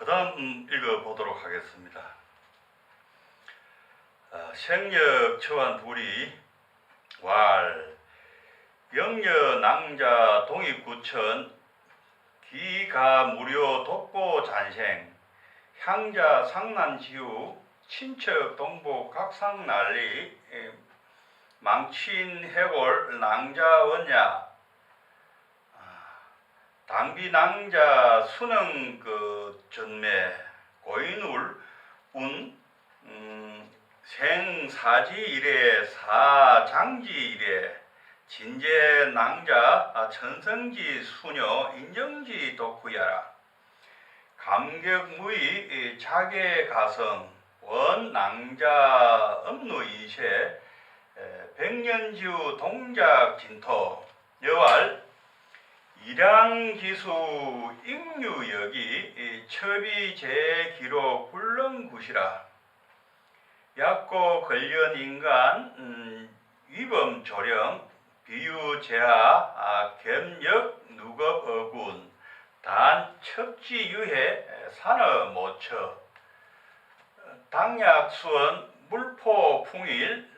그 다음 읽어보도록 하겠습니다. 어, 생력 처한 둘이 왈 영여 낭자 동입구천 기가 무료 독보 잔생 향자 상난지우 친척 동복 각상 난리 에, 망친 해골 낭자 원야 당비 낭자 수능 그 전매 고인울 운 음, 생사지 이래 사장지 이래 진제 낭자 아, 천성지 수녀 인정지 독구야라. 감격무의 이 자계 가성 원 낭자 이세 에, 백년지우 동작 진토 여왈 일양기수 익류역이 이 첩이 제기록 굴렁굿이라 약고 걸련 인간 음, 위범 조령 비유 제하 아, 겸역 누겁 어군 단 첩지 유해 산업 모처. 당약 수원 물포 풍일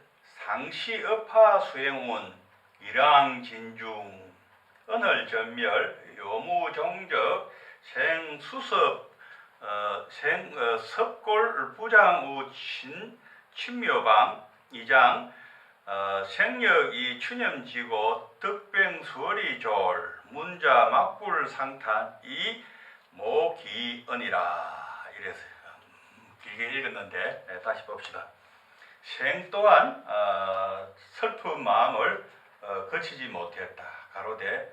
상시 업하 수행운 일왕 진중 언을 전멸 요무 종적 생수섭 어, 생 어, 섭골 부장우 친 친묘방 이장 어, 생력 이 추념지고 득뱅수월이 졸 문자 막불 상탄 이 모기언이라 이래서 음, 길게 읽었는데 예, 다시 봅시다. 생 또한 어, 슬픈 마음을 어, 거치지 못했다. 가로되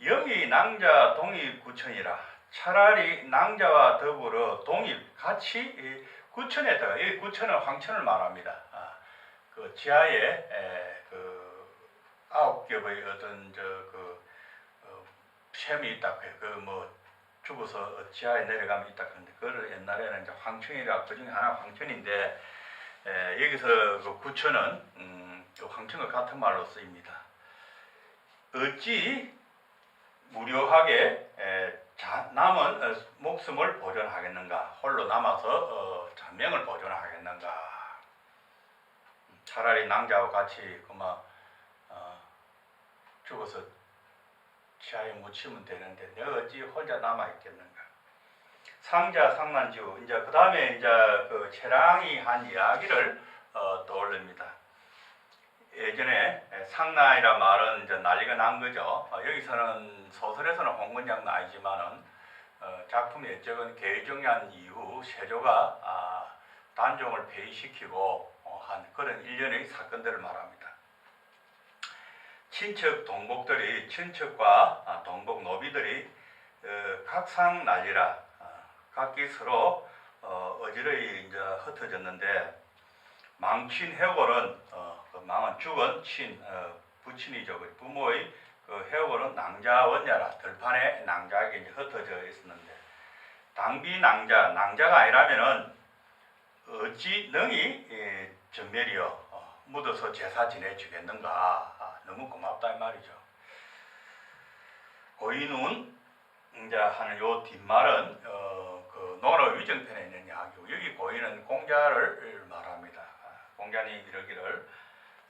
영이 낭자 동입 구천이라 차라리 낭자와 더불어 동입 같이 이 구천에다가 이 구천은 황천을 말합니다. 아, 그 지하에 에, 그 아홉 겹의 어떤 저그 어, 샘이 있다 그래요. 그뭐 죽어서 지하에 내려가면 있다 그러는데 그걸 옛날에는 이제 황천이라 그 중에 하나 황천인데 에, 여기서 그 구천은 음, 그 황천과 같은 말로 쓰입니다. 어찌 무료하게 남은 어, 목숨을 보존하겠는가? 홀로 남아서 어, 잔명을 보존하겠는가? 차라리 낭자와 같이 그만 어, 죽어서 지하에 묻히면 되는데 내가 어찌 혼자 남아 있겠는가? 상자 상난지우 이제 그 다음에 이제 그 채랑이 한 이야기를 어, 떠올립니다. 예전에 상나이란 말은 이제 난리가 난 거죠. 어, 여기서는 소설에서는 홍군장 나이지만은 어, 작품의 옛적은 개정한 이후 세조가 아, 단종을 폐위시키고 어, 한 그런 일련의 사건들을 말합니다. 친척 동복들이 친척과 아, 동복 노비들이 어, 각상 난리라 어, 각기 서로 어, 어지러이 이제 흩어졌는데 망친 해골은 어, 그 망은 죽은 친 어, 부친이죠. 그 부모의 그 해골은 낭자 원야라 들판에 낭자에게 흩어져 있었는데 당비 낭자 낭자가 아니라면은 어찌 능히 예, 전멸이여 어, 묻어서 제사 지내주겠는가 아, 너무 고맙다 이 말이죠. 고인은 이제 하는 요 뒷말은 어, 그 논어 위정편에 있는 이야기고 여기 고인은 공자를 말합니다. 아, 공자님 이러기를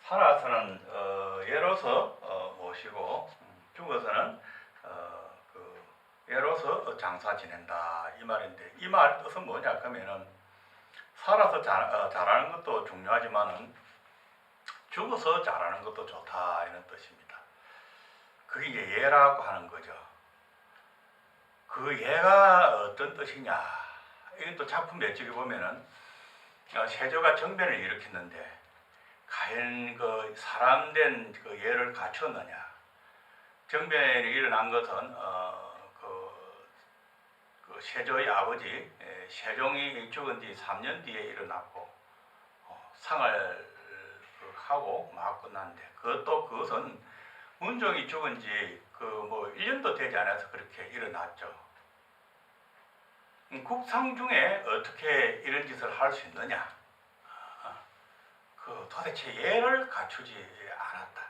살아서는 어, 예로서 어, 모시고 음, 죽어서는 어, 그 예로서 장사 지낸다 이 말인데 이 말 뜻은 뭐냐 그러면은 살아서 잘, 어, 잘하는 것도 중요하지만은 죽어서 잘하는 것도 좋다 이런 뜻입니다. 그게 예라고 하는 거죠. 그 예가 어떤 뜻이냐? 이것도 작품 몇 쪽에 보면은 어, 세조가 정변을 일으켰는데 과연 그 사람된 그 예를 갖췄느냐? 정변이 일어난 것은 어, 그, 그 세조의 아버지 에, 세종이 죽은 뒤 3년 뒤에 일어났고 어, 상을 그 하고 막 끝났는데 그것도 그것은 문종이 죽은 지 그 뭐 1년도 되지 않아서 그렇게 일어났죠. 음, 국상 중에 어떻게 이런 짓을 할 수 있느냐? 어, 그 도대체 예를 갖추지 않았다.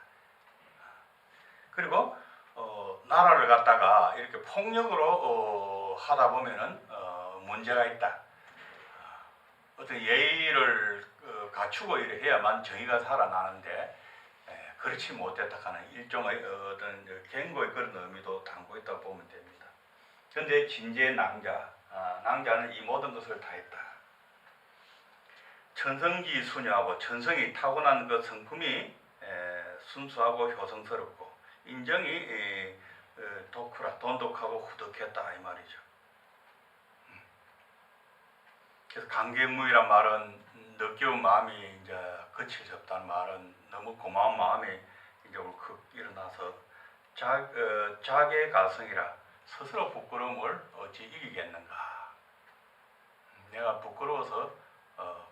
그리고 어, 나라를 갖다가 이렇게 폭력으로 어, 하다 보면은 어, 문제가 있다. 어, 어떤 예의를 어, 갖추고 이래 해야만 정의가 살아나는데 에, 그렇지 못했다 하는 일종의 어, 어떤 경고의 그런 의미도 담고 있다고 보면 됩니다. 그런데 진재 낭자, 아, 낭자는 이 모든 것을 다 했다. 천성지 수녀하고 천성이 타고난 그 성품이 에, 순수하고 효성스럽고 인정이 에, 어, 독후라 돈독하고 후덕했다 이 말이죠. 음. 그래서 강계무이란 말은 느끼운 마음이 이제 거칠 수 없다는 말은 너무 고마운 마음이 이제 울컥 일어나서 자, 어, 자기의 가성이라 스스로 부끄러움을 어찌 이기겠는가. 음, 내가 부끄러워서 어,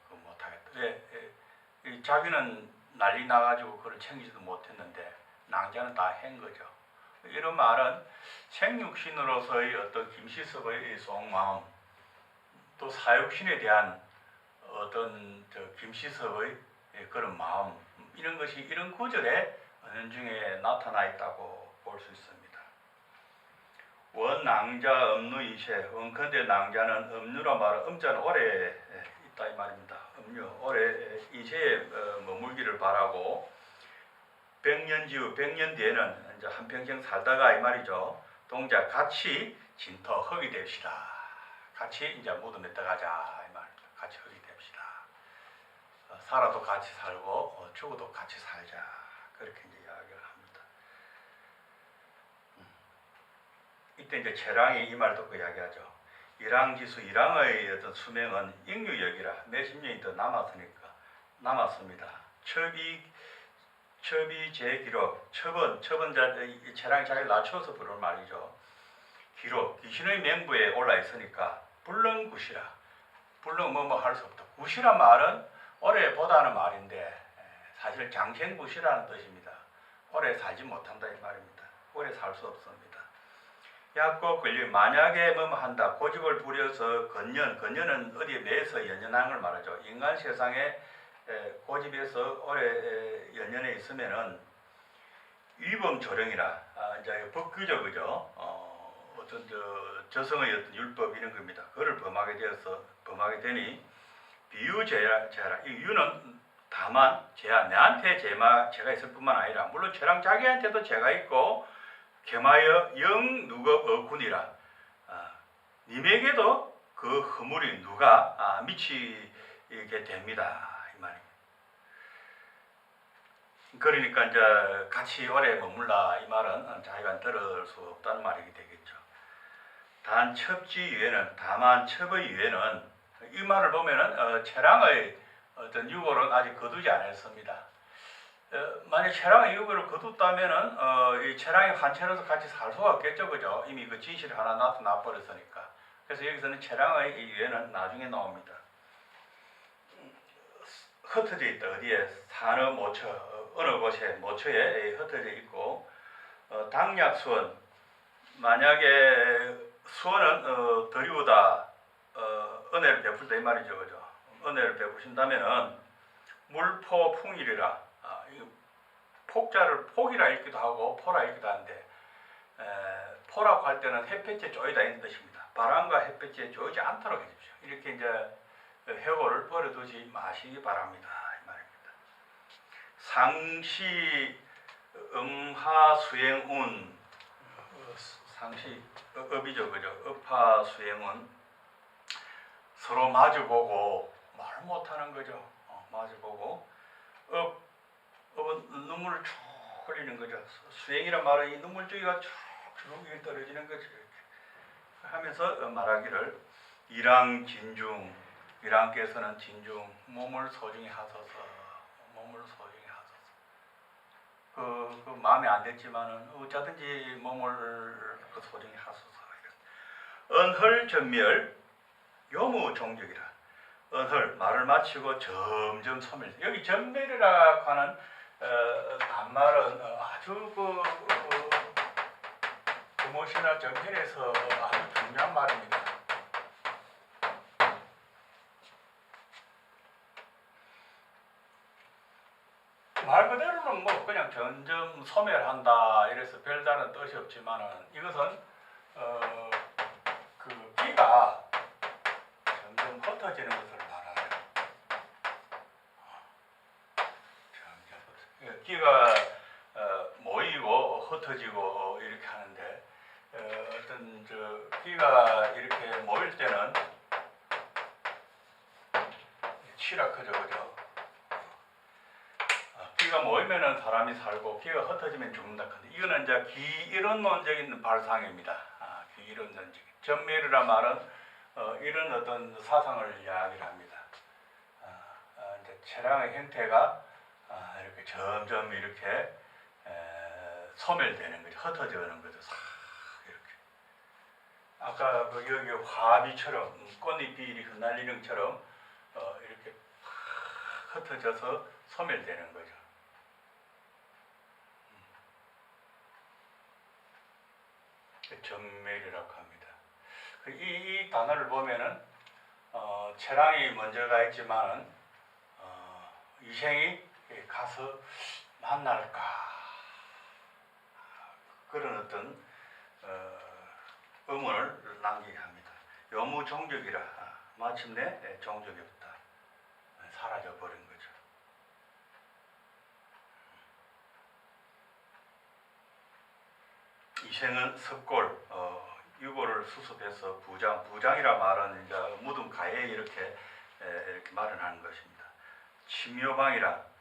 자기는 난리 나가지고 그걸 챙기지도 못했는데 낭자는 다 한 거죠. 이런 말은 생육신으로서의 어떤 김시섭의 속마음 또 사육신에 대한 어떤 저 김시섭의 그런 마음 이런 것이 이런 구절에 은중에 나타나 있다고 볼 수 있습니다. 원낭자 음누이세 원컨대 낭자는 음누라 말은 음자는 오래 있다 이 말입니다. 음유 오래 이세에 어, 머물기를 바라고 백년 지후 백년 뒤에는 이제 한평생 살다가 이 말이죠. 동자 같이 진터 흙이 됩시다. 같이 이제 무덤에 들어가자 이 말입니다. 같이 흙이 됩시다. 어, 살아도 같이 살고 어, 죽어도 같이 살자 그렇게 이제 이야기를 합니다. 음. 이때 이제 재랑이 이 말 듣고 이야기하죠. 일왕지수 일왕의 어떤 수명은 인류역이라 몇십 년이 더 남았으니까 남았습니다. 첩이 첩이 제 기록 첩은 첩은 자이 재랑이 자기를 낮춰서 부르는 말이죠. 기록 귀신의 맹부에 올라 있으니까 불렁굿이라 불렁 뭐뭐 할 수 없다. 굿이란 말은 오래 보다는 말인데 에, 사실 장생굿이라는 뜻입니다. 오래 살지 못한다 이 말입니다. 오래 살 수 없습니다. 약고 권리 만약에 뭐뭐 한다 고집을 부려서 건연 건연은 어디에 매서 연연한 걸 말하죠. 인간 세상에 에, 고집에서 오래 에, 연연해 있으면은 위범 조령이라 아, 이제 법규죠 그죠. 어, 어떤 저 저성의 어떤 율법 이런 겁니다. 그를 범하게 되어서 범하게 되니 비유죄라 죄라 이 유는 다만 죄야 내한테 죄마 죄가 있을 뿐만 아니라 물론 죄랑 자기한테도 죄가 있고 개마여 영 누가 어군이라 아, 님에게도 그 허물이 누가 아, 미치게 됩니다 이 말입니다. 그러니까 이제 같이 오래 머물라 이 말은 자기가 들을 수 없다는 말이 되겠죠. 단 첩지 위에는 다만 첩의 위에는 이 말을 보면은 어, 채랑의 어떤 유고는 아직 거두지 않았습니다. 어, 만약 채랑의 유고를 거뒀다면은 어, 이 채랑이 한채로서 같이 살 수가 없겠죠, 그죠? 이미 그 진실이 하나 나타나 버렸으니까. 그래서 여기서는 채랑의 이 위에는 나중에 나옵니다. 흩어져 있다 어디에 산어 모처 어, 어느 곳에 모처에 흩어져 있고 어, 당약 수원 만약에 수원은 어, 더리우다 어, 은혜를 베풀다 이 말이죠 그죠 은혜를 베푸신다면은 물포 풍일이라 아, 이 폭자를 폭이라 읽기도 하고 포라 읽기도 하는데 에, 포라고 할 때는 햇볕에 쪼이다 있는 뜻입니다 바람과 햇볕에 쪼이지 않도록 해주십시오 이렇게 이제 해고를 버려두지 마시기 바랍니다. 이 말입니다. 상시 음하 수행운 어, 상시 어, 업이죠, 그죠? 업하 수행운 서로 마주보고 말 못하는 거죠. 어, 마주보고 업 눈물을 쭉 흘리는 거죠. 수행이란 말은 이 눈물줄기가 쭉쭉 위에 떨어지는 거죠. 하면서 말하기를 이랑 진중 이랑께서는 진중 몸을 소중히 하소서 몸을 소중히 하소서 그, 그 마음에 안 됐지만은 어쩌든지 몸을 그 소중히 하소서 은헐 전멸 요무 종족이라 은헐 말을 마치고 점점 소멸 여기 전멸이라고 하는 어, 단말은 어, 아주 그 어, 무엇이나 정렬에서 아주 중요한 말입니다. 말 그대로는 뭐 그냥 점점 소멸한다 이래서 별다른 뜻이 없지만은 이것은 어그 기가 흩어지는 것을 말하죠. 점점 끼가 어, 모이고 흩어지고 어, 이렇게 하는데 어, 어떤 저 끼가 이렇게 모일 때는 취락하죠, 그죠? 아, 비가 모이면은 사람이 살고 비가 흩어지면 죽는다. 근데 이거는 이제 기이론론적인 발상입니다. 아, 기이론론적. 전멸이라 말은 어, 이런 어떤 사상을 이야기를 합니다. 아, 아, 이제 체량의 형태가 아, 점점 이렇게 에, 소멸되는 거죠. 흩어져가는 거죠. 싹 이렇게. 아까 그 여기 화비처럼 음, 꽃잎이 흩날리는 것처럼 어, 이렇게 확 흩어져서 소멸되는 거죠. 음. 전멸이라고 합니다. 그 이, 이 단어를 보면은 어, 체랑이 먼저가 있지만은 어, 이생이 가서 만날까 그런 어떤 어, 의문을 남기게 합니다. 요무종족이라 아, 마침내 예, 종족이었다 사라져 버린 거죠. 이생은 섭골 어, 유골을 수습해서 부장 부장이라 말은 이제 무덤 가에 이렇게 에, 이렇게 마련하는 것입니다. 침묘방이라 아,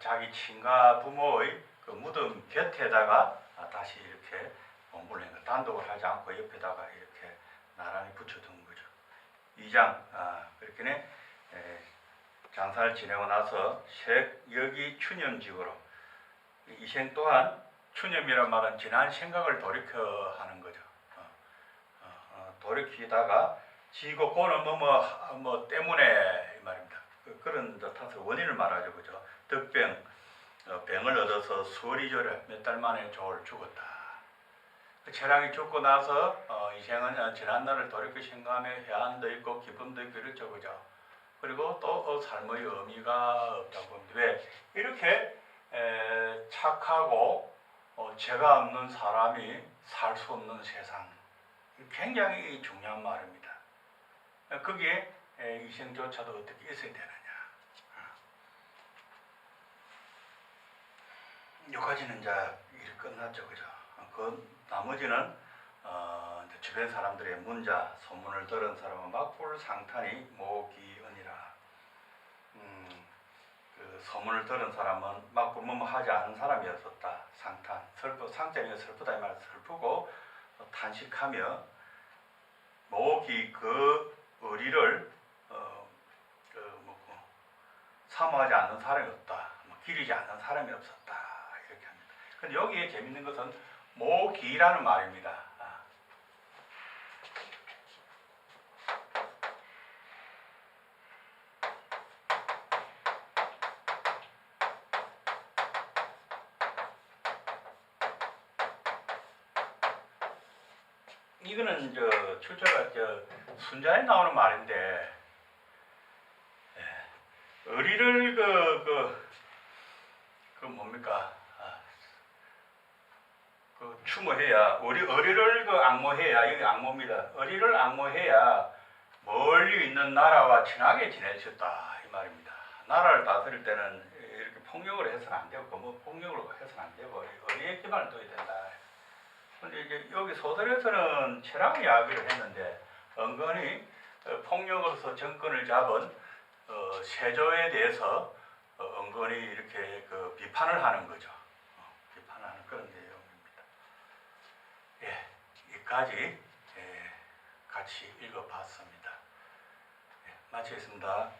자기 친가 부모의 그 무덤 곁에다가 아, 다시 이렇게 거. 단독을 하지 않고 옆에다가 이렇게 나란히 붙여둔 거죠. 이장 아, 그렇게는 에, 장사를 지내고 나서 색여기 추념직으로 이생 또한 추념이란 말은 지난 생각을 돌이켜 하는 거죠. 어, 어, 어, 돌이키다가 지고 고는 뭐, 뭐, 뭐 때문에 이 말입니다. 그, 그런 탓을 원인을 말하죠. 그죠? 덕병, 어, 병을 얻어서 수리절에 몇 달 만에 조를 죽었다. 그 체랑이 죽고 나서 어, 이생은 어, 지난날을 돌이켜 생각하며 해안도 있고 기쁨도 있고 이렇죠. 그죠? 그리고 또 어, 삶의 의미가 없다고 봅니다. 왜? 이렇게 에, 착하고 어, 죄가 없는 사람이 살 수 없는 세상. 굉장히 중요한 말입니다. 거기에 에, 이생조차도 어떻게 있어야 되느냐. 여기까지는 이제 일이 끝났죠, 그죠? 그 나머지는 어, 주변 사람들의 문자 소문을 들은 사람은 막불 상탄이 모기언이라. 음, 그 소문을 들은 사람은 막 뭐뭐 하지 않은 사람이었었다. 상탄 슬프 상장이 슬프다 이 말 슬프고 탄식하며 목이 그 의리를 어, 그 뭐고 사모하지 않는 사람이 없다. 뭐 기리지 않는 사람이 없었다. 근데 여기에 재밌는 것은 모기라는 말입니다. 아. 이거는 저 출처가 저 순자에 나오는 말인데 예. 의리를 그 그 그 뭡니까 아, 그 추모해야 의리 의리를 그 악모해야 여기 악모입니다. 의리를 악모해야 멀리 있는 나라와 친하게 지낼 수 있다 이 말입니다. 나라를 다스릴 때는 이렇게 폭력으로 해서는 안 되고 뭐 폭력으로 해서는 안 되고 의리에 기반을 둬야 된다. 근데 이제 여기 소설에서는 체랑 이야기를 했는데 은근히 어, 폭력으로서 정권을 잡은 어, 세조에 대해서 어, 은근히 이렇게 그 비판을 하는 거죠. 어, 비판하는 그런 내용입니다. 예, 여기 까지 예, 같이 읽어봤습니다. 예, 마치겠습니다.